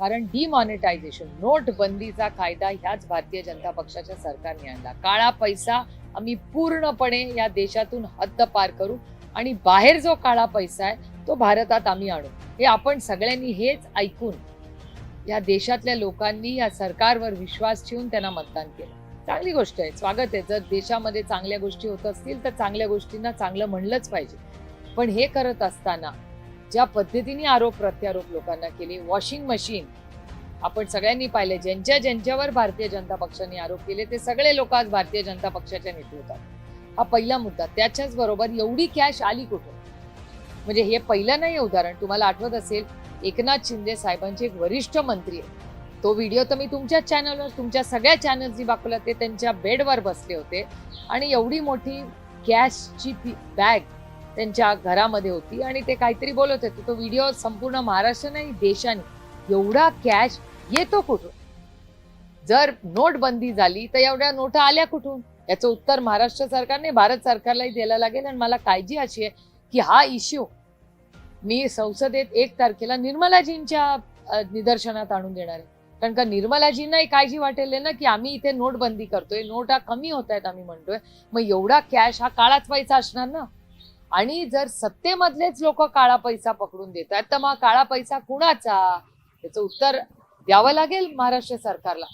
कारण डिमॉनिटायझेशन नोटबंदीचा कायदा ह्याच भारतीय जनता पक्षाच्या सरकारने आणला. काळा पैसा आम्ही पूर्णपणे या देशातून हद्द पार करू आणि बाहेर जो काळा पैसा आहे तो भारतात आम्ही आणू. हे आपण सगळ्यांनी हेच ऐकून या देशातल्या लोकांनी या सरकारवर विश्वास ठेवून त्यांना मतदान केलं. चांगली गोष्ट आहे. स्वागत आहे. जर देशामध्ये चांगल्या गोष्टी होत असतील तर चांगल्या गोष्टींना चांगलं म्हणलंच पाहिजे. पण हे करत असताना ज्या पद्धतीने आरोप प्रत्यारोप लोकांना केले वॉशिंग मशीन आपण सगळ्यांनी पाहिले ज्यांच्या ज्यांच्यावर भारतीय जनता पक्षाने आरोप केले ते सगळे लोक आज भारतीय जनता पक्षाच्या नेतृत्वात हा पहिला मुद्दा. त्याच्याच बरोबर एवढी कॅश आली कुठून? म्हणजे हे पहिलं नाही उदाहरण. तुम्हाला आठवत असेल एकनाथ शिंदे साहेबांचे एक वरिष्ठ मंत्री आहे तो व्हिडिओ तर मी तुमच्याच चॅनलवर तुमच्या सगळ्या चॅनल्सनी दाखवला. ते त्यांच्या बेडवर बसले होते. आणि एवढी मोठी कॅशची बॅग त्यांच्या घरामध्ये होती आणि ते काहीतरी बोलत होते. तो व्हिडिओ संपूर्ण महाराष्ट्र नाही देशाने. एवढा कॅश येतो कुठून? जर नोटबंदी झाली तर एवढ्या नोटा आल्या कुठून? याचं उत्तर महाराष्ट्र सरकारने भारत सरकारलाही द्यायला लागेल. आणि मला काळजी अशी आहे की हा इश्यू मी संसदेत एक तारखेला निर्मलाजींच्या निदर्शनात आणून देणार आहे. कारण का निर्मलाजींनाही काळजी वाटेल ना की आम्ही इथे नोटबंदी करतोय. नोटा कमी होत आहेत आम्ही म्हणतोय. मग एवढा कॅश हा काळाच व्हायचा असणार ना? आणि जर सत्तेमधलेच लोक काळा पैसा पकडून देत आहेत तर मग काळा पैसा कुणाचा? त्याचं उत्तर द्यावं लागेल महाराष्ट्र सरकारला.